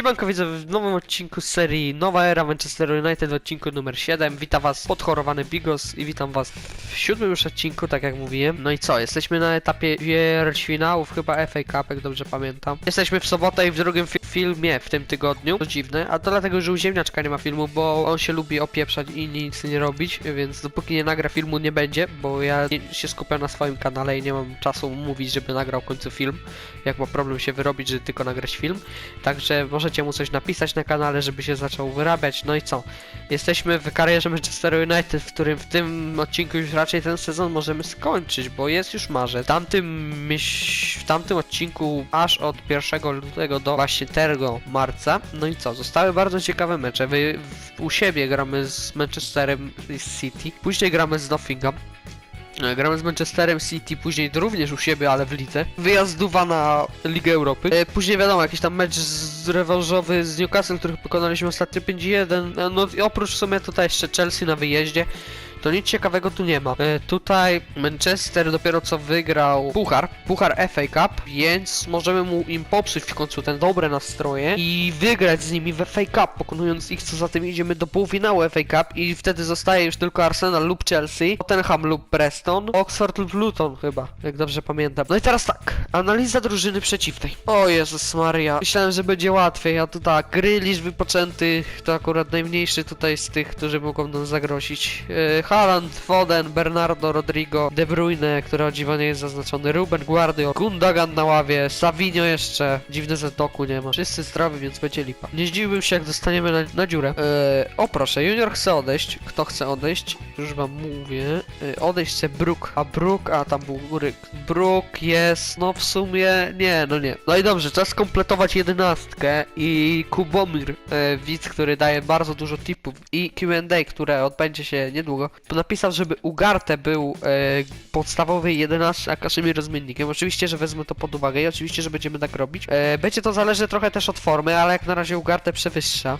Siemanko widzę w nowym odcinku serii Nowa Era Manchester United odcinku numer 7 Witam was podchorowany Bigos i witam was w siódmym już odcinku, tak jak mówiłem. No i co, jesteśmy na etapie ćwierćfinałów, chyba FA Cup, jak dobrze pamiętam. Jesteśmy w sobotę i w drugim fi filmie w tym tygodniu. To dziwne, a to dlatego, że u Ziemniaczka nie ma filmu, bo on się lubi opieprzać i nic nie robić Więc dopóki nie nagra filmu nie będzie, bo ja się skupiam na swoim kanale i nie mam czasu mówić, żeby nagrał w końcu film Jak ma problem się wyrobić, żeby tylko nagrać film. Także możecie mu coś napisać na kanale, żeby się zaczął wyrabiać. No i co? Jesteśmy w karierze Manchester United, w którym w tym odcinku już raczej ten sezon możemy skończyć, bo jest już marzec. W tamtym, w tamtym odcinku aż od 1 lutego do właśnie tego marca. No i co? Zostały bardzo ciekawe mecze. Wy, u siebie gramy z Manchesterem City, później gramy z Nottingham. E, Gramy z Manchesterem City, później również u siebie, ale w lidze. Wyjazdowa na Ligę Europy. E, Później wiadomo, jakiś tam mecz z rewanżowy z Newcastle, których pokonaliśmy ostatnio 5-1. E, No i oprócz w sumie tutaj jeszcze Chelsea na wyjeździe. To nic ciekawego tu nie ma. E, tutaj Manchester dopiero co wygrał Puchar, Puchar FA Cup, więc możemy mu im popsuć w końcu ten dobre nastroje i wygrać z nimi w FA Cup, pokonując ich, co za tym idziemy do półfinału FA Cup i wtedy zostaje już tylko Arsenal lub Chelsea, Tottenham lub Preston, Oxford lub Luton chyba, jak dobrze pamiętam. No i teraz tak, analiza drużyny przeciwnej. O Jezus Maria, myślałem, że będzie łatwiej, a tu tak, wypoczęty, to akurat najmniejszy tutaj z tych, którzy mogą nam zagrozić. E, Haaland, Foden, Bernardo, Rodrigo, De Bruyne, który o dziwo nie jest zaznaczony, Ruben Guardio, Gundogan na ławie, Savinho jeszcze, dziwne, że Doku nie ma. Wszyscy zdrowi, więc będzie lipa. Nie zdziwiłbym się, jak dostaniemy na, na dziurę. E, o proszę, Junior chce odejść. Kto chce odejść? Już wam mówię. E, odejść chce Brook, a Brook, a tam był Ryk. Brook jest, no w sumie, nie, no nie. No i dobrze, czas kompletować jedenastkę i Kubomir, e, widz, który daje bardzo dużo tipów i Q&A, które odbędzie się niedługo, napisał, żeby Ugarte był e, podstawowy 11, a Kaszymir rozmiennikiem. Oczywiście, że wezmę to pod uwagę i oczywiście, że będziemy tak robić. E, będzie to zależy trochę też od formy, ale jak na razie Ugarte przewyższa.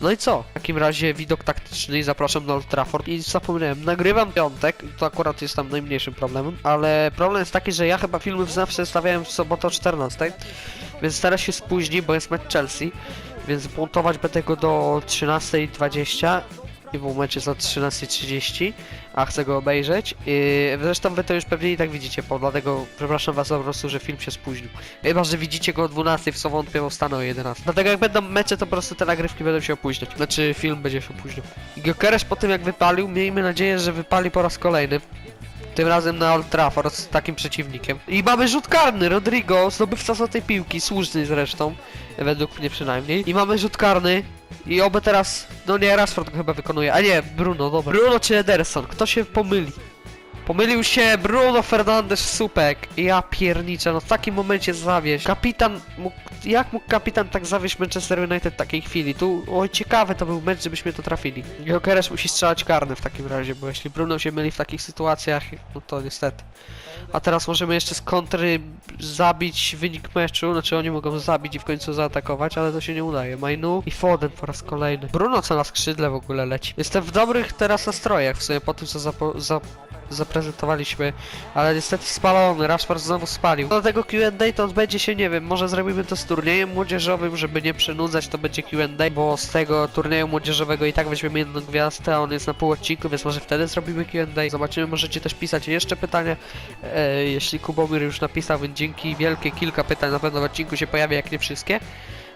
No i co? W takim razie widok taktyczny zapraszam na Old Trafford i zapomniałem, nagrywam piątek, to akurat jest tam najmniejszym problemem, ale problem jest taki, że ja chyba filmy zawsze stawiałem w sobotę o 14, więc teraz się spóźni, bo jest mecz Chelsea, więc montować będę go do 13.20 był mecz jest o 13.30, a chcę go obejrzeć. Yy, zresztą wy to już pewnie i tak widzicie, po dlatego przepraszam was po prostu, że film się spóźnił. Chyba, że widzicie go o 12, w co wątpię, bo wstanę o 11. Dlatego jak będą mecze, to po prostu te nagrywki będą się opóźniać. Znaczy film będzie się opóźniał. I Gyökeres po tym jak wypalił, miejmy nadzieję, że wypali po raz kolejny. Tym razem na Old Trafford z takim przeciwnikiem. I mamy rzut karny, Rodrigo, zdobywca złotej piłki, słuszny zresztą, według mnie przynajmniej. I mamy rzut karny. I oby teraz, no nie, Rashford go chyba wykonuje, a nie, Bruno, dobra. Bruno czy Ederson, kto się pomyli? Pomylił się Bruno Fernandes Supek. Ja pierniczę, no w takim momencie zawieść. Kapitan mógł, jak mógł kapitan tak zawieść Manchester United w takiej chwili? Tu, oj ciekawe to był mecz, żebyśmy to trafili. Jokeres musi strzelać karny w takim razie, bo jeśli Bruno się myli w takich sytuacjach, no to niestety. A teraz możemy jeszcze z kontry zabić wynik meczu, znaczy oni mogą zabić i w końcu zaatakować, ale to się nie udaje. Mainu i Foden po raz kolejny. Bruno co na skrzydle w ogóle leci. Jestem w dobrych teraz nastrojach, w sumie po tym co zapo- za zaprezentowaliśmy, ale niestety spalony, Rashford znowu spalił. Dlatego Q&A to odbędzie się, nie wiem, może zrobimy to z turniejem młodzieżowym, żeby nie przynudzać, to będzie Q&A, bo z tego turnieju młodzieżowego i tak weźmiemy jedną gwiazdę, a on jest na pół odcinku, więc może wtedy zrobimy Q&A. Zobaczymy, możecie też pisać jeszcze pytania, e, jeśli Kubomir już napisał, więc dzięki wielkie, kilka pytań na pewno w odcinku się pojawi, jak nie wszystkie.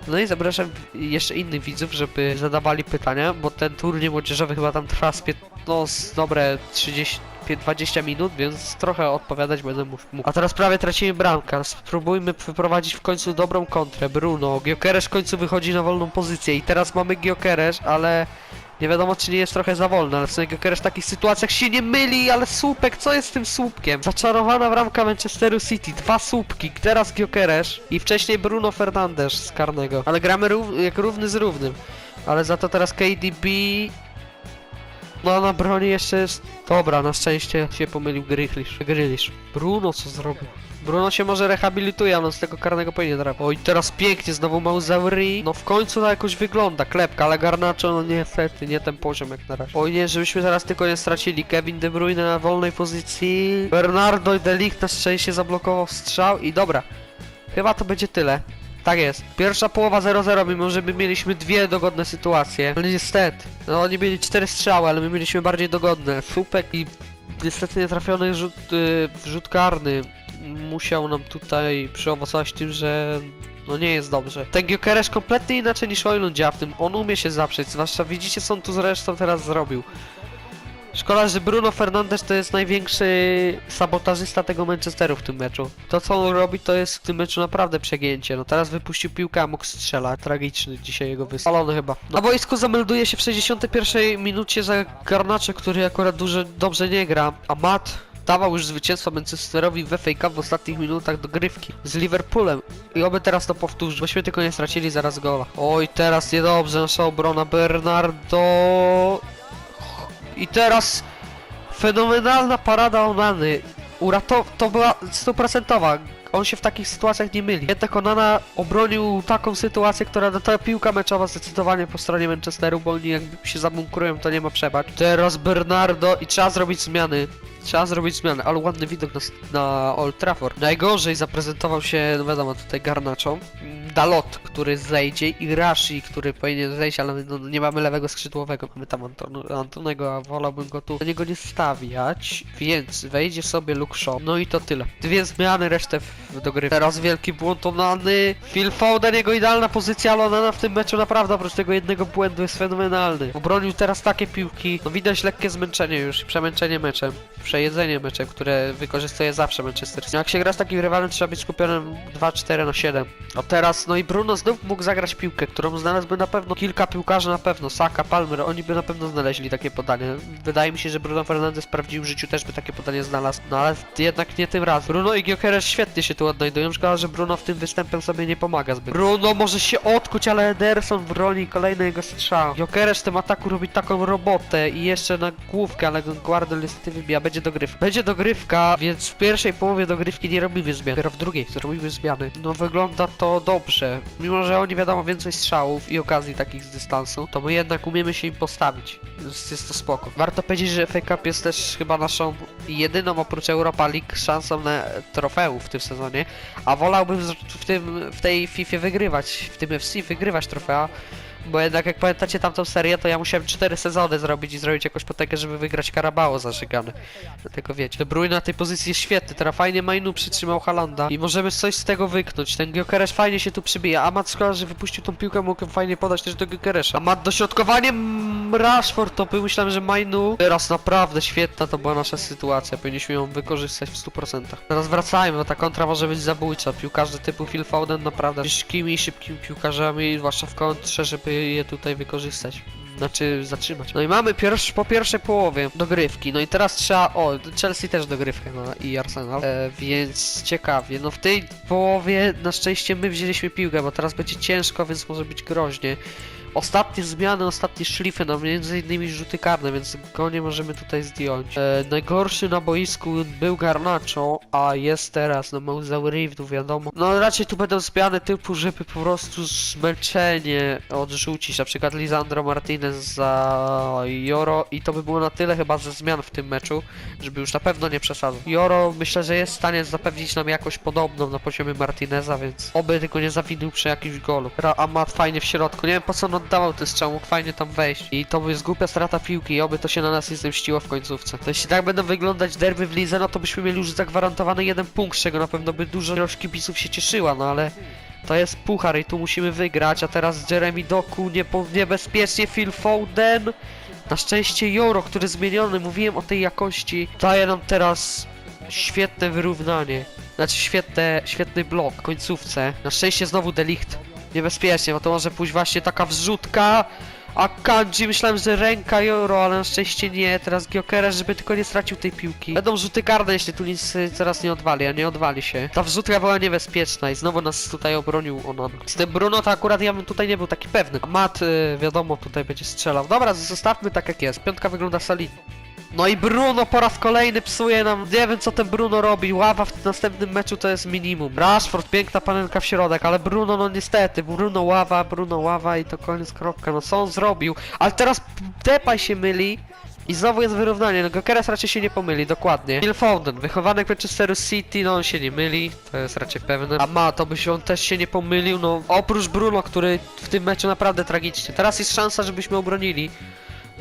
No i zapraszam jeszcze innych widzów, żeby zadawali pytania, bo ten turniej młodzieżowy chyba tam trwa z, no, z dobre 30, pie- 20 minut, więc trochę odpowiadać będę mógł. A teraz prawie tracimy bramkę. Spróbujmy wyprowadzić w końcu dobrą kontrę. Bruno, Giokeres w końcu wychodzi na wolną pozycję i teraz mamy Giokeres, ale nie wiadomo czy nie jest trochę za wolny, ale Giokeres w takich sytuacjach się nie myli, ale słupek, co jest z tym słupkiem? Zaczarowana bramka Manchesteru City, dwa słupki, teraz Giokeres i wcześniej Bruno Fernandes z karnego. Ale gramy rów jak równy z równym. Ale za to teraz KDB no na broni jeszcze jest... Dobra, na szczęście się pomylił Grylisz. Grylisz. Bruno co zrobił? Bruno się może rehabilituje, ale on z tego karnego powinien trafić. Oj, teraz pięknie, znowu Mauzauri. No w końcu to jakoś wygląda, klepka, ale Garnacho, no niestety, nie ten poziom jak na razie. Oj nie, żebyśmy teraz tylko nie stracili. Kevin De Bruyne na wolnej pozycji. Bernardo De Ligt na szczęście zablokował strzał i dobra. Chyba to będzie tyle. Tak jest. Pierwsza połowa 0-0, mimo że my mieliśmy dwie dogodne sytuacje. Ale niestety. No oni mieli cztery strzały, ale my mieliśmy bardziej dogodne. Słupek i niestety nietrafiony rzut, y, rzut karny musiał nam tutaj przyowocować tym, że no nie jest dobrze. Ten Gyökeres kompletnie inaczej niż Oilun działa w tym. On umie się zaprzeć, zwłaszcza widzicie co on tu zresztą teraz zrobił. Szkoda, że Bruno Fernandes to jest największy sabotażysta tego Manchesteru w tym meczu. To co on robi to jest w tym meczu naprawdę przegięcie. No teraz wypuścił piłkę, a mógł strzelać. Tragiczny dzisiaj jego występ. Spalony chyba. Na boisku zamelduje się w 61 minucie za Garnacze, który akurat dużo, dobrze nie gra. A Matt dawał już zwycięstwo Manchesterowi w FA Cup w ostatnich minutach dogrywki z Liverpoolem. I oby teraz to powtórzy, bośmy tylko nie stracili zaraz gola. Oj, teraz niedobrze, nasza obrona Bernardo... I teraz fenomenalna parada Onany. Uratow... To była stuprocentowa. On się w takich sytuacjach nie myli. Jednak Onana obronił taką sytuację, która no, ta piłka meczowa zdecydowanie po stronie Manchesteru, bo oni jakby się zabunkrują, to nie ma przebacz. Teraz Bernardo i trzeba zrobić zmiany. Trzeba zrobić zmiany, ale ładny widok na, na Old Trafford. Najgorzej zaprezentował się, no wiadomo, tutaj Garnaczą. Dalot, który zejdzie i Rashi, który powinien zejść, ale no, nie mamy lewego skrzydłowego. Mamy tam Anton Antonego, a wolałbym go tu do niego nie stawiać. Więc wejdzie sobie Luke Shaw. No i to tyle. Dwie zmiany, resztę w, do gry. Teraz wielki błąd Onany. Phil Foden, jego idealna pozycja, ale Onana w tym meczu naprawdę oprócz tego jednego błędu jest fenomenalny. Obronił teraz takie piłki. No widać lekkie zmęczenie już przemęczenie meczem. Przejedzenie meczem, które wykorzystuje zawsze Manchester City. Jak się gra z takim rywalem, trzeba być skupionym 2-4 na 7. A teraz, no i Bruno znów mógł zagrać piłkę, którą znalazłby na pewno kilka piłkarzy na pewno. Saka, Palmer, oni by na pewno znaleźli takie podanie. Wydaje mi się, że Bruno Fernandes w prawdziwym życiu też by takie podanie znalazł. No ale jednak nie tym razem. Bruno i Gyökeres świetnie się tu odnajdują. Szkoda, że Bruno w tym występem sobie nie pomaga zbyt. Bruno może się odkuć, ale Ederson broni kolejny jego strzał. Gyökeres w tym ataku robi taką robotę i jeszcze na główkę, ale Guardel niestety wybija. Będzie dogrywka. Będzie dogrywka, więc w pierwszej połowie dogrywki nie robimy zmian. Dopiero w drugiej zrobimy zmiany. No wygląda to dobrze. Mimo, że oni wiadomo więcej strzałów i okazji takich z dystansu, to my jednak umiemy się im postawić. Jest, jest to spoko. Warto powiedzieć, że FA Cup jest też chyba naszą jedyną oprócz Europa League szansą na trofeum w tym sezonie, a wolałbym w, tym, w tej FIFA wygrywać, w tym FC wygrywać trofea, bo jednak jak pamiętacie tamtą serię, to ja musiałem 4 sezony zrobić i zrobić jakąś potęgę, żeby wygrać Karabało zażygane. Dlatego wiecie, De Bruyne na tej pozycji jest świetny, teraz fajnie Mainu przytrzymał Halanda i możemy coś z tego wyknąć. Ten Gyökeres fajnie się tu przybija, Amat szkoda, że wypuścił tą piłkę, mógł fajnie podać też do Gyökeresa. Amat dośrodkowaniem Rashford to myślałem, że Mainu. Teraz naprawdę świetna to była nasza sytuacja, powinniśmy ją wykorzystać w 100%. Teraz wracajmy, bo ta kontra może być zabójcza. Piłkarze typu Phil Foden naprawdę ciężkimi, szybkimi piłkarzami, zwłaszcza w kontrze, żeby je tutaj wykorzystać. Znaczy zatrzymać. No i mamy po pierwszej połowie dogrywki. No i teraz trzeba. O, Chelsea też dogrywkę ma i Arsenal. E, więc ciekawie. No w tej połowie na szczęście my wzięliśmy piłkę, bo teraz będzie ciężko, więc może być groźnie. Ostatnie zmiany, ostatnie szlify, no między innymi rzuty karne, więc go nie możemy tutaj zdjąć. E, najgorszy na boisku był Garnacho, a jest teraz, no Mauzaurivdu, wiadomo. No raczej tu będą zmiany typu, żeby po prostu zmęczenie odrzucić, na przykład Lisandro Martinez za Joro i to by było na tyle chyba ze zmian w tym meczu, żeby już na pewno nie przesadzał. Joro myślę, że jest w stanie zapewnić nam jakoś podobną na poziomie Martineza, więc oby tylko nie zawinił przy jakimś golu. Ra Amat fajnie w środku, nie wiem po co on oddawał ten strzał, mógł fajnie tam wejść i to jest głupia strata piłki i oby to się na nas nie zemściło w końcówce. To jeśli tak będą wyglądać derby w lidze, no to byśmy mieli już zagwarantowany jeden punkt, z czego na pewno by dużo ilość kibiców się cieszyła, no ale to jest puchar i tu musimy wygrać, a teraz Jeremy Doku niepo, niebezpiecznie Phil Foden. Na szczęście Joro, który zmieniony, mówiłem o tej jakości, daje nam teraz świetne wyrównanie. Znaczy świetne, świetny blok w końcówce. Na szczęście znowu delikt. Niebezpiecznie, bo to może pójść właśnie taka wrzutka. A Kanji myślałem, że ręka Joro, ale na szczęście nie. Teraz Gyökeres, żeby tylko nie stracił tej piłki. Będą rzuty karne, jeśli tu nic y, teraz nie odwali, a nie odwali się. Ta wrzutka była niebezpieczna i znowu nas tutaj obronił Onan. Z tym Bruno to akurat ja bym tutaj nie był taki pewny. Mat, y, wiadomo, tutaj będzie strzelał. Dobra, zostawmy tak jak jest. Piątka wygląda solidnie. No i Bruno po raz kolejny psuje nam, nie wiem co ten Bruno robi, ława w następnym meczu to jest minimum. Rashford, piękna panenka w środek, ale Bruno no niestety, Bruno ława, Bruno ława i to koniec kropka, no co on zrobił? Ale teraz Depay się myli I znowu jest wyrównanie, no Gokeres raczej się nie pomyli, dokładnie. Phil Foden, wychowanek Manchesteru City, no on się nie myli, to jest raczej pewne. A ma, to by się on też się nie pomylił, no oprócz Bruno, który w tym meczu naprawdę tragicznie. Teraz jest szansa, żebyśmy obronili.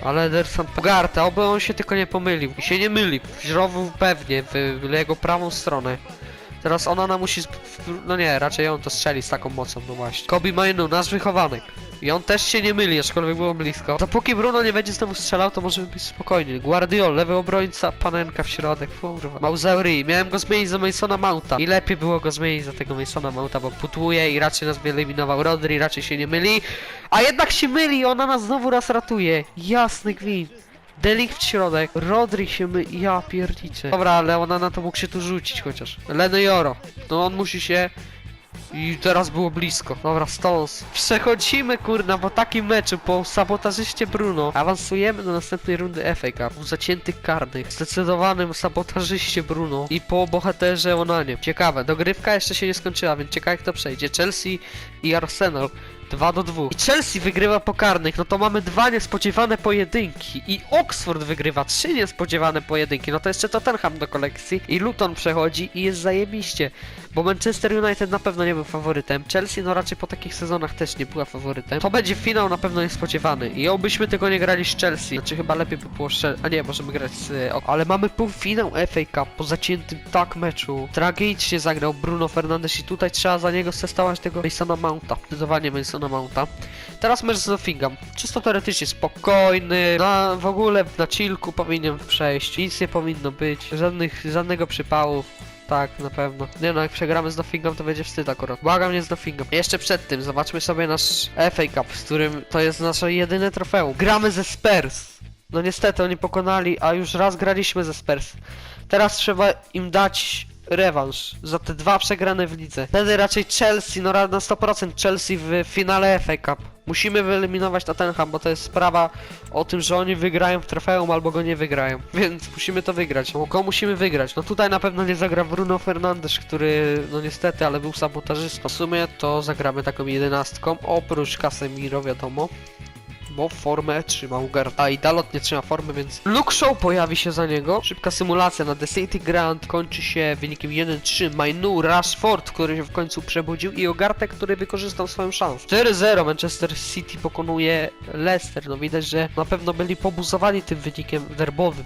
Ale Ederson Pogarta, oby on się tylko nie pomylił. I się nie myli. Źrowu pewnie w, jego prawą stronę. Teraz ona musi. sp- No nie, raczej on to strzeli z taką mocą, no właśnie. Kobi Mainu, nasz wychowanek. I on też się nie myli, aczkolwiek było blisko. Dopóki Bruno nie będzie znowu strzelał, to możemy być spokojni. Guardiol, lewy obrońca, panenka w środek, kurwa. Mauzeuri, miałem go zmienić za Masona Mounta. I lepiej było go zmienić za tego Masona Mounta, bo putuje i raczej nas by eliminował Rodri, raczej się nie myli. A jednak się myli, ona nas znowu raz ratuje. Jasny gwint. Delikt w środek, Rodri się my... ja pierdzicie. Dobra, ale ona na to mógł się tu rzucić chociaż. Leny Joro, no on musi się... I teraz było blisko. Dobra, Stones. Przechodzimy, kurna, po takim meczu, po sabotażyście Bruno. Awansujemy do następnej rundy FA Cup. U zaciętych karnych. Zdecydowanym sabotażyście Bruno. I po bohaterze Onanie. Ciekawe, dogrywka jeszcze się nie skończyła, więc ciekawe jak to przejdzie. Chelsea i Arsenal. 2 do 2. I Chelsea wygrywa po karnych, no to mamy dwa niespodziewane pojedynki. I Oxford wygrywa trzy niespodziewane pojedynki. No to jeszcze Tottenham do kolekcji. I Luton przechodzi i jest zajebiście. Bo Manchester United na pewno nie był faworytem. Chelsea no raczej po takich sezonach też nie była faworytem. To będzie finał na pewno niespodziewany. I obyśmy tego nie grali z Chelsea. Znaczy chyba lepiej by było strzel... A nie, możemy grać z... Ale mamy półfinał FA Cup po zaciętym tak meczu. Tragicznie zagrał Bruno Fernandes i tutaj trzeba za niego stestować tego Masona Mounta. Zdecydowanie Masona Mounta. Teraz mecz z Nottingham. Czysto teoretycznie spokojny. Na, w ogóle na chillku powinien przejść. Nic nie powinno być. Żadnych, żadnego przypału. Tak, na pewno. Nie no, jak przegramy z Nottingham, to będzie wstyd akurat. Błagam, nie z Nottingham. Jeszcze przed tym, zobaczmy sobie nasz FA Cup, z którym to jest nasze jedyne trofeum. Gramy ze Spurs. No niestety, oni pokonali, a już raz graliśmy ze Spurs. Teraz trzeba im dać rewanż za te dwa przegrane w lidze. Wtedy raczej Chelsea, no na 100% Chelsea w finale FA Cup. Musimy wyeliminować Tottenham, bo to jest sprawa o tym, że oni wygrają w trofeum albo go nie wygrają. Więc musimy to wygrać. Bo go musimy wygrać. No tutaj na pewno nie zagra Bruno Fernandes, który no niestety, ale był sabotażystą. W sumie to zagramy taką jedenastką, oprócz Casemiro wiadomo. Bo formę trzymał Garta i Dalot nie trzyma formy, więc Luke Show pojawi się za niego. Szybka symulacja na The City Grand kończy się wynikiem 1-3. Mainu Rashford, który się w końcu przebudził i Ogartek, który wykorzystał swoją szansę. 4-0 Manchester City pokonuje Leicester. No widać, że na pewno byli pobuzowani tym wynikiem derbowym,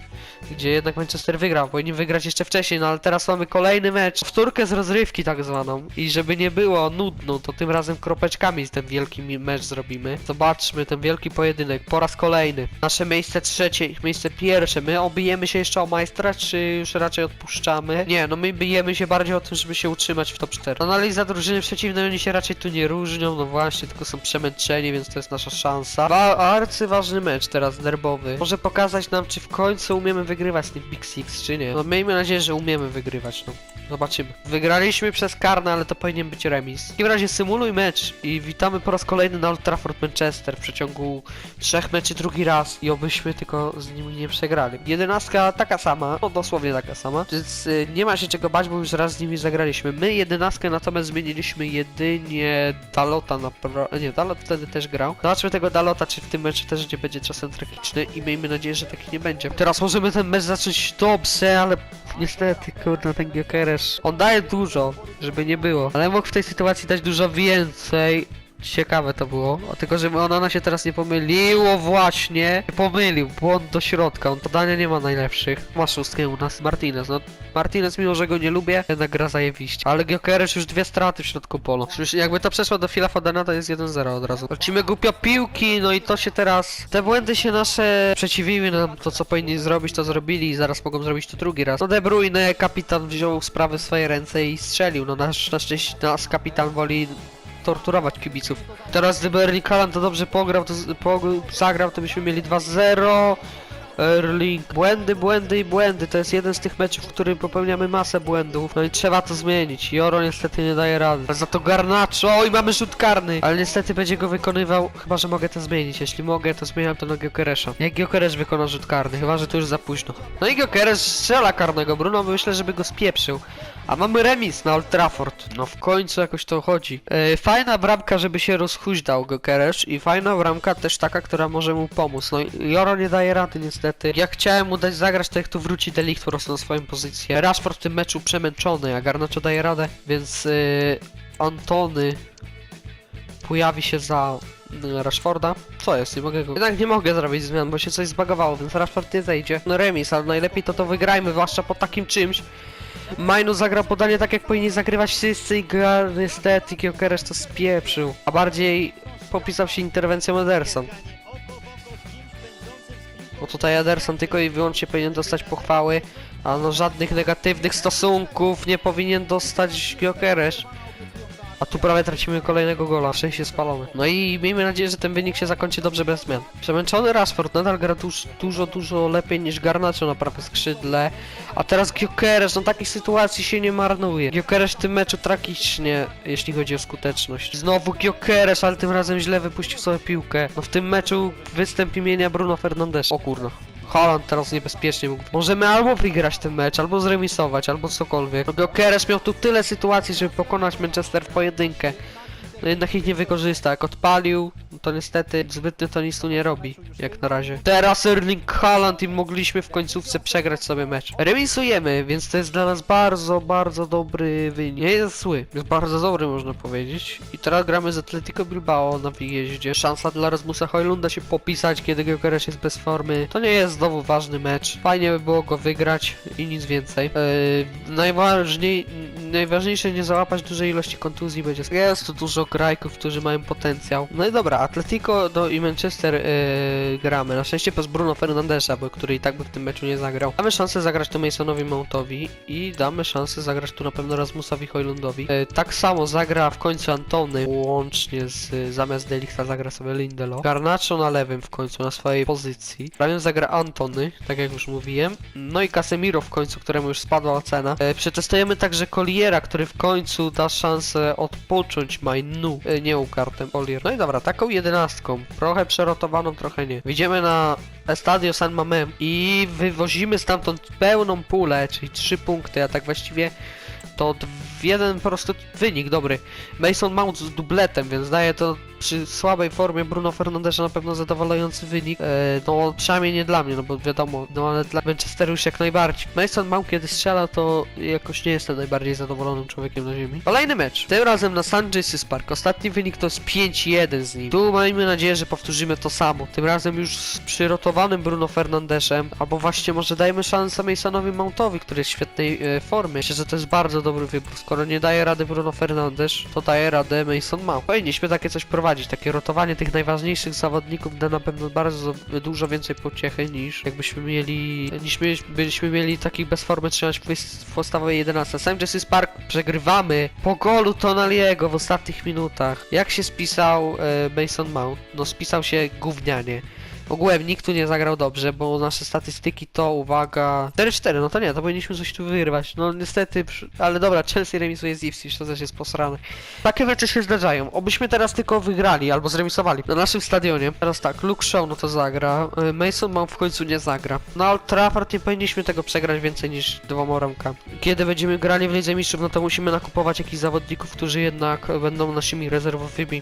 gdzie jednak Manchester wygrał. Powinni wygrać jeszcze wcześniej, no ale teraz mamy kolejny mecz. Wtórkę z rozrywki tak zwaną. I żeby nie było nudno, to tym razem kropeczkami ten wielki mecz zrobimy. Zobaczmy ten wielki pojedynek po raz kolejny. Nasze miejsce trzecie, ich miejsce pierwsze. My obijemy się jeszcze o majstra, czy już raczej odpuszczamy? Nie, no my bijemy się bardziej o tym, żeby się utrzymać w top 4. Analiza drużyny przeciwnej, oni się raczej tu nie różnią, no właśnie, tylko są przemęczeni, więc to jest nasza szansa. Wa arcyważny mecz teraz, derbowy. Może pokazać nam, czy w końcu umiemy wygrywać tym Big Six, czy nie. No miejmy nadzieję, że umiemy wygrywać, no. Zobaczymy. Wygraliśmy przez karne, ale to powinien być remis. W takim razie symuluj mecz i witamy po raz kolejny na Old Trafford Manchester w przeciągu trzech meczy drugi raz i obyśmy tylko z nimi nie przegrali. Jedenastka taka sama, no dosłownie taka sama, więc y, nie ma się czego bać, bo już raz z nimi zagraliśmy. My jedenastkę natomiast zmieniliśmy jedynie Dalota na pro... nie, Dalot wtedy też grał. Zobaczmy tego Dalota, czy w tym meczu też nie będzie czasem tragiczny i miejmy nadzieję, że taki nie będzie. Teraz możemy ten mecz zacząć dobrze, ale niestety, kurde, ten Gyökeres, on daje dużo, żeby nie było, ale mógł w tej sytuacji dać dużo więcej. Ciekawe to było, o, tylko że ona się teraz nie pomyliło właśnie. Nie pomylił, błąd do środka, on podania nie ma najlepszych. Ma szóstkę u nas, Martinez, no Martinez mimo, że go nie lubię, jednak gra zajebiście. Ale Gyökeres już dwie straty w środku polu. Już jakby to przeszło do Fila Fodena, to jest 1-0 od razu. Lecimy głupio piłki, no i to się teraz... Te błędy się nasze przeciwiły nam, to co powinni zrobić, to zrobili i zaraz mogą zrobić to drugi raz. No De Bruyne, kapitan wziął sprawy w swoje ręce i strzelił, no nasz, na szczęście nasz kapitan woli torturować kibiców. Teraz gdyby Erling Haaland to dobrze pograł, to po, zagrał, to byśmy mieli 2-0. Erling. Błędy, błędy i błędy. To jest jeden z tych meczów, w którym popełniamy masę błędów. No i trzeba to zmienić. Joro niestety nie daje rady. Ale za to Garnacho i mamy rzut karny. Ale niestety będzie go wykonywał, chyba że mogę to zmienić. Jeśli mogę, to zmieniam to na Giokeresza. Jak Giokeres wykona rzut karny, chyba że to już za późno. No i Giokeres strzela karnego. Bruno myślę, żeby go spieprzył. A mamy remis na Old Trafford. No w końcu jakoś to chodzi. E, fajna bramka, żeby się rozhuźdał Gokeresz i fajna bramka też taka, która może mu pomóc. No Joro nie daje rady niestety. Ja chciałem mu dać zagrać, tak jak tu wróci Delikt po prostu na swoją pozycję. Rashford w tym meczu przemęczony, a Garnacho daje radę, więc e, Antony pojawi się za y, Rashforda. Co jest? Nie mogę go... Jednak nie mogę zrobić zmian, bo się coś zbagowało, więc Rashford nie zejdzie. No remis, ale najlepiej to to wygrajmy, zwłaszcza po takim czymś. Majnu zagrał podanie tak jak powinni zagrywać wszyscy i gra niestety Kiokeres to spieprzył. A bardziej popisał się interwencją Ederson. Bo tutaj Ederson tylko i wyłącznie powinien dostać pochwały, a no żadnych negatywnych stosunków nie powinien dostać Giokeres. A tu prawie tracimy kolejnego gola, szczęście spalone. No i miejmy nadzieję, że ten wynik się zakończy dobrze bez zmian. Przemęczony Rashford nadal gra duż, dużo, dużo lepiej niż Garnacho na prawe skrzydle. A teraz Gyökeres, no takich sytuacji się nie marnuje. Gyökeres w tym meczu tragicznie, jeśli chodzi o skuteczność. Znowu Gyökeres, ale tym razem źle wypuścił sobie piłkę. No w tym meczu występ imienia Bruno Fernandes. O kurno. Holland teraz niebezpiecznie mógł. Możemy albo wygrać ten mecz, albo zremisować, albo cokolwiek. No Gyökeres miał tu tyle sytuacji, żeby pokonać Manchester w pojedynkę. No jednak ich nie wykorzysta. Jak odpalił, no to niestety zbytnio to nic tu nie robi, jak na razie. Teraz Erling Haaland i mogliśmy w końcówce przegrać sobie mecz. Remisujemy, więc to jest dla nas bardzo, bardzo dobry wynik. Nie jest zły, jest bardzo dobry można powiedzieć. I teraz gramy z Atletico Bilbao na wyjeździe. Szansa dla Rasmusa Hojlunda się popisać, kiedy Gyökeres jest bez formy. To nie jest znowu ważny mecz. Fajnie by było go wygrać i nic więcej. Yy, najważniej, najważniejsze nie załapać dużej ilości kontuzji będzie. Jest tu dużo grajków, którzy mają potencjał. No i dobra, Atletico no i Manchester yy, gramy. Na szczęście bez Bruno Fernandesza, bo który i tak by w tym meczu nie zagrał. Damy szansę zagrać tu Masonowi Mountowi i damy szansę zagrać tu na pewno Rasmusowi Hojlundowi. Yy, tak samo zagra w końcu Antony, łącznie z yy, zamiast Delichta zagra sobie Lindelo. Garnacho na lewym w końcu na swojej pozycji. Prawym zagra Antony, tak jak już mówiłem. No i Casemiro w końcu, któremu już spadła ocena. Yy, przetestujemy także Colliera, który w końcu da szansę odpocząć Mainu, yy, nie ukartem Collier. No i dobra, taką jedenastką, trochę przerotowaną, trochę nie. Widzimy na Estadio San Mamem i wywozimy stamtąd pełną pulę, czyli 3 punkty, a tak właściwie to jeden po prostu wynik dobry. Mason Mount z dubletem, więc daje to przy słabej formie Bruno Fernandesza na pewno zadowalający wynik. E, no przynajmniej nie dla mnie, no bo wiadomo, no ale dla Manchesteru już jak najbardziej. Mason Mount kiedy strzela, to jakoś nie jestem najbardziej zadowolonym człowiekiem na ziemi. Kolejny mecz. Tym razem na St. James's Park. Ostatni wynik to jest 5-1 z nim. Tu miejmy nadzieję, że powtórzymy to samo. Tym razem już z przyrotowanym Bruno Fernandeszem, albo właśnie może dajmy szansę Masonowi Mountowi, który jest w świetnej e, formie. Myślę, że to jest bardzo dobry wybór. Skoro nie daje rady Bruno Fernandes, to daje radę Mason Mount. Powinniśmy takie coś prowadzić. Takie rotowanie tych najważniejszych zawodników da na pewno bardzo dużo więcej pociechy niż jakbyśmy mieli, niż my, byśmy mieli takich bez formy trzymać w, podstawowej 11. Sam Jessis Park przegrywamy po golu Tonaliego w ostatnich minutach. Jak się spisał e, Mason Mount? No spisał się gównianie. Ogółem nikt tu nie zagrał dobrze, bo nasze statystyki to, uwaga... 4-4, no to nie, to powinniśmy coś tu wyrwać. No niestety, ale dobra, Chelsea remisuje z Ipswich, to też jest posrane. Takie rzeczy się zdarzają. Obyśmy teraz tylko wygrali, albo zremisowali na naszym stadionie. Teraz tak, Luke Shaw no to zagra, y, Mason Mount w końcu nie zagra. Na Old Trafford nie powinniśmy tego przegrać więcej niż dwoma ramkami. Kiedy będziemy grali w Lidze Mistrzów, no to musimy nakupować jakichś zawodników, którzy jednak będą naszymi rezerwowymi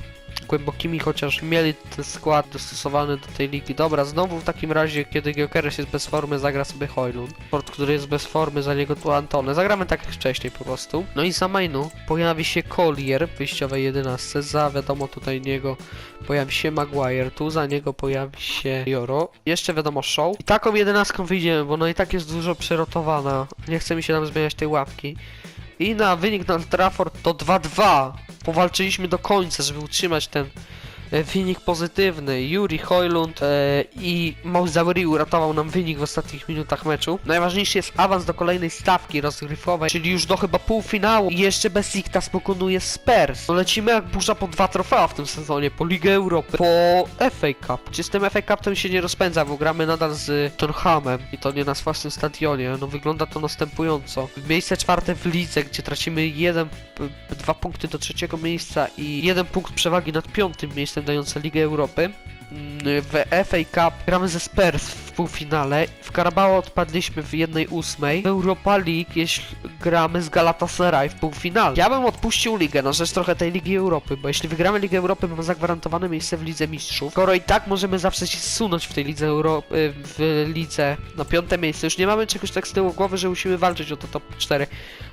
głębokimi, chociaż mieli ten skład dostosowany do tej ligi. Dobra, znowu w takim razie, kiedy Gyökeres jest bez formy, zagra sobie Hojlund. Port, który jest bez formy, za niego tu Antony. Zagramy tak jak wcześniej po prostu. No i za mainu pojawi się Collier w wyjściowej 11. Za wiadomo tutaj niego pojawi się Maguire. Tu za niego pojawi się Joro. Jeszcze wiadomo Show. I taką 11 wyjdziemy, bo no i tak jest dużo przerotowana. Nie chce mi się tam zmieniać tej łapki. I na wynik na Trafford to 2-2. Powalczyliśmy do końca, żeby utrzymać ten wynik pozytywny. Yuri Hojlund e, i Mauzauri uratował nam wynik w ostatnich minutach meczu. Najważniejszy jest awans do kolejnej stawki rozgrywkowej, czyli już do chyba półfinału. I jeszcze Besiktas pokonuje Spurs. No lecimy jak burza po dwa trofea w tym sezonie, po Ligę Europy, po FA Cup. Czy z tym FA Cupem się nie rozpędza, bo gramy nadal z Tottenhamem i to nie na własnym stadionie. No wygląda to następująco. Miejsce czwarte w lidze, gdzie tracimy jeden, dwa punkty do trzeciego miejsca i jeden punkt przewagi nad piątym miejscem dające Ligę Europy. Mm, W FA Cup gramy ze Spurs w półfinale. W Carabao odpadliśmy w 1-8. W Europa League jeśli gramy z Galatasaray w półfinale. Ja bym odpuścił ligę na rzecz trochę tej Ligi Europy, bo jeśli wygramy Ligę Europy, mamy zagwarantowane miejsce w Lidze Mistrzów. Skoro i tak możemy zawsze się zsunąć w tej Lidze Europy, w lidze na piąte miejsce. Już nie mamy czegoś tak z tyłu głowy, że musimy walczyć o to top 4.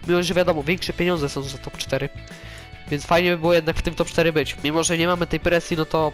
Mimo, że wiadomo, większe pieniądze są za top 4. Więc fajnie by było jednak w tym top 4 być. Mimo, że nie mamy tej presji, no to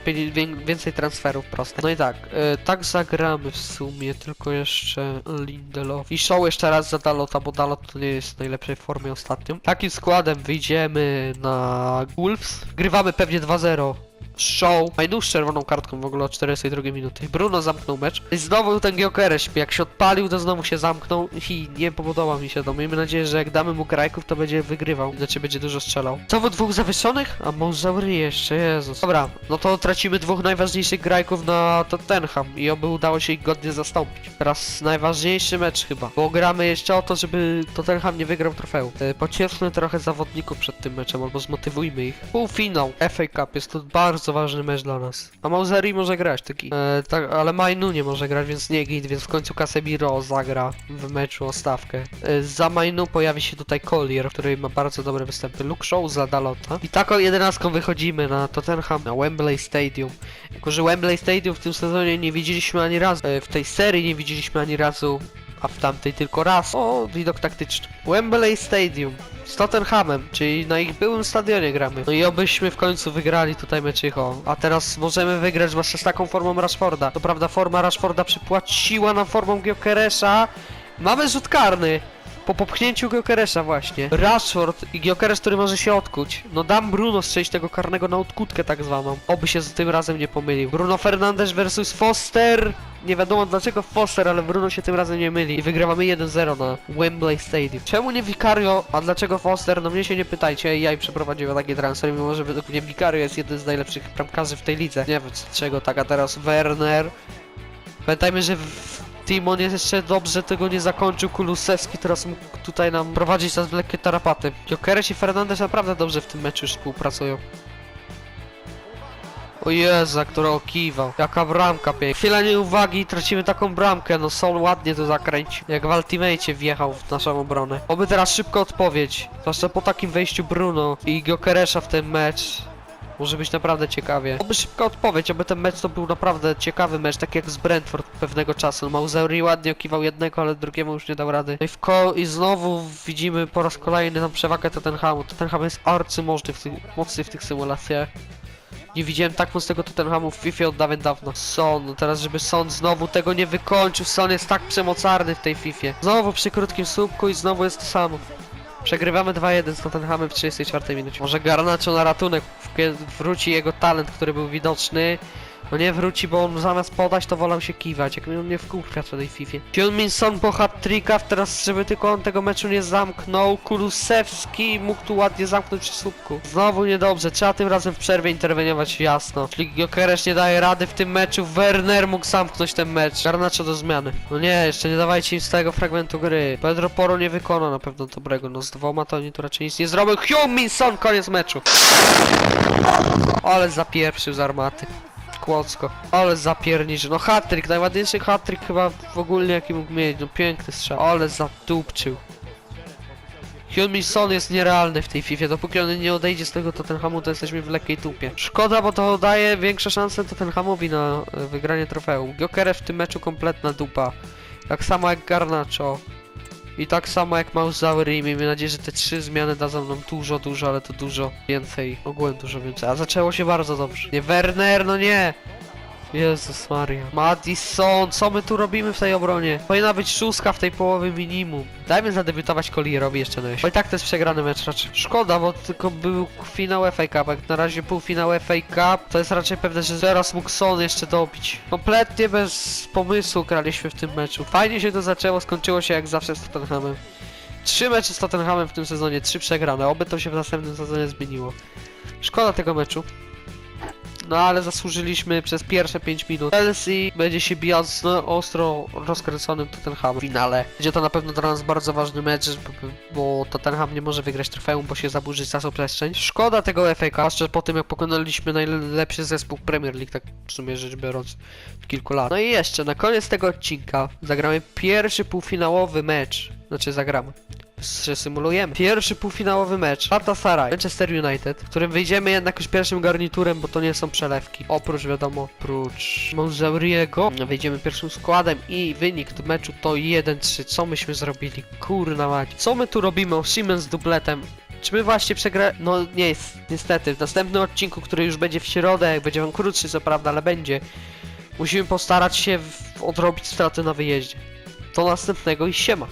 więcej transferów proste. No i tak, e, tak zagramy w sumie, tylko jeszcze Lindelof. I show jeszcze raz za Dalota, bo Dalot to nie jest w najlepszej formie ostatnio. Takim składem wyjdziemy na Wolves. Grywamy pewnie 2-0. Show. Majdu czerwoną kartką w ogóle od 42 minuty. Bruno zamknął mecz. I znowu ten Giokeres, jak się odpalił, to znowu się zamknął i nie podoba mi się to. Miejmy nadzieję, że jak damy mu grajków, to będzie wygrywał. Znaczy będzie dużo strzelał. Co wy dwóch zawieszonych? A Mozaury jeszcze, Jezus. Dobra, no to tracimy dwóch najważniejszych grajków na Tottenham i oby udało się ich godnie zastąpić. Teraz najważniejszy mecz chyba, bo gramy jeszcze o to, żeby Tottenham nie wygrał trofeum. E, Pocieszmy trochę zawodników przed tym meczem, albo zmotywujmy ich. Półfinał FA Cup jest to bardzo ważny mecz dla nas. A Mauseri może grać taki. E, tak, ale Mainu nie może grać, więc nie git, więc w końcu Casemiro zagra w meczu o stawkę. E, za Mainu pojawi się tutaj Collier, który ma bardzo dobre występy. Luke Shaw za Dalota. I taką jedenastką wychodzimy na Tottenham, na Wembley Stadium. Jako, że Wembley Stadium w tym sezonie nie widzieliśmy ani razu, e, w tej serii nie widzieliśmy ani razu, a w tamtej tylko raz. O, widok taktyczny. Wembley Stadium z Tottenhamem, czyli na ich byłym stadionie gramy. No i obyśmy w końcu wygrali tutaj meczycho. A teraz możemy wygrać zwłaszcza z taką formą Rashforda. To prawda forma Rashforda przypłaciła nam formą Giokeresza. Mamy rzut karny. Po popchnięciu Giokeresza właśnie. Rashford i Giokeres, który może się odkuć. No dam Bruno strzelić tego karnego na odkutkę tak zwaną. Oby się z tym razem nie pomylił. Bruno Fernandes versus Foster. Nie wiadomo dlaczego Foster, ale Bruno się tym razem nie myli. I wygrywamy 1-0 na Wembley Stadium. Czemu nie Vicario, a dlaczego Foster? No mnie się nie pytajcie, ja i przeprowadziłem taki transfer, mimo że według mnie Vicario jest jeden z najlepszych bramkarzy w tej lidze. Nie wiem czego tak, a teraz Werner. Pamiętajmy, że Timon jeszcze dobrze tego nie zakończył, Kulusewski teraz mógł tutaj nam prowadzić nas w lekkie tarapaty. Jokeres i Fernandez naprawdę dobrze w tym meczu już współpracują. O Jezu, jak to kiwał. Jaka bramka piękna. Chwila nieuwagi tracimy taką bramkę. No Sol ładnie to zakręcił. Jak w Ultimate wjechał w naszą obronę. Oby teraz szybko odpowiedź. Zwłaszcza po takim wejściu Bruno i Giokeresza w ten mecz. Może być naprawdę ciekawie. Oby szybka odpowiedź, aby ten mecz to był naprawdę ciekawy mecz, tak jak z Brentford pewnego czasu. Mauzeuri ładnie okiwał jednego, ale drugiemu już nie dał rady. No i, w ko i znowu widzimy po raz kolejny tam przewagę Tottenhamu. Tottenham jest arcymożny w tych, mocny w tych symulacjach. Nie widziałem tak mocnego Tottenhamu w FIFA od dawien dawno. Son, no teraz żeby Son znowu tego nie wykończył. Son jest tak przemocarny w tej FIFA. Znowu przy krótkim słupku i znowu jest to samo. Przegrywamy 2-1 z Tottenhamem w 34 minucie. Może Garnacho na ratunek wróci jego talent, który był widoczny. No nie wróci, bo on zamiast podać to wolał się kiwać, jak on mnie wkurwia w tej FIFA. Hyun Son po hat-tricka, teraz żeby tylko on tego meczu nie zamknął. Kulusewski mógł tu ładnie zamknąć przy słupku. Znowu niedobrze, trzeba tym razem w przerwie interweniować jasno. Czyli Giokeres nie daje rady w tym meczu, Werner mógł zamknąć ten mecz. Garnacho do zmiany. No nie, jeszcze nie dawajcie im z tego fragmentu gry. Pedro Poro nie wykona na pewno dobrego, no z dwoma to oni tu raczej nic nie zrobią. Hyun Son, koniec meczu. Ale zapieprzył z armaty. Kłodzko. Ale zapierniczy. No hatryk, najładniejszy hatryk chyba w ogóle jaki mógł mieć. No piękny strzał. Ale zadupczył. Hyun Son jest nierealny w tej FIFA. Dopóki on nie odejdzie z tego Tottenhamu, to jesteśmy w lekkiej tupie. Szkoda, bo to daje większe szanse Tottenhamowi na e, wygranie trofeum. Gyökeres w tym meczu kompletna dupa. Tak samo jak Garnacho. I tak samo jak Mauzauri. Miejmy nadzieję, że te trzy zmiany dadzą nam dużo, dużo, ale to dużo więcej. Ogółem dużo więcej. A zaczęło się bardzo dobrze. Nie Werner, no nie! Jezus Maria. Madison, co my tu robimy w tej obronie? Powinna być szóstka w tej połowie minimum. Dajmy zadebiutować Colierowi jeszcze na Bo i tak to jest przegrany mecz raczej. Szkoda, bo tylko był finał FA Cup. Jak na razie półfinał FA Cup, to jest raczej pewne, że teraz mógł Son jeszcze dobić. Kompletnie bez pomysłu graliśmy w tym meczu. Fajnie się to zaczęło, skończyło się jak zawsze z Tottenhamem. Trzy mecze z Tottenhamem w tym sezonie, trzy przegrane. Oby to się w następnym sezonie zmieniło. Szkoda tego meczu. No ale zasłużyliśmy przez pierwsze 5 minut. Chelsea będzie się bijał z ostro rozkręconym Tottenhamem w finale. Będzie to na pewno dla nas bardzo ważny mecz, bo, Tottenham nie może wygrać trofeum, bo się zaburzy czasoprzestrzeń. Szkoda tego FA zwłaszcza po tym jak pokonaliśmy najlepszy zespół Premier League, tak w sumie rzecz biorąc, w kilku lat. No i jeszcze, na koniec tego odcinka zagramy pierwszy półfinałowy mecz. Znaczy zagramy. Symulujemy. Pierwszy półfinałowy mecz. Galatasaray, Manchester United, w którym wyjdziemy jednak już pierwszym garniturem, bo to nie są przelewki. Oprócz wiadomo, oprócz Monzauriego, wyjdziemy pierwszym składem i wynik do meczu to 1-3. Co myśmy zrobili? Kurna mać. Co my tu robimy? Osimhen z dubletem. Czy my właśnie przegra... No nie, jest, niestety. W następnym odcinku, który już będzie w środę, będzie on krótszy co prawda, ale będzie. Musimy postarać się odrobić straty na wyjeździe. Do następnego i siema.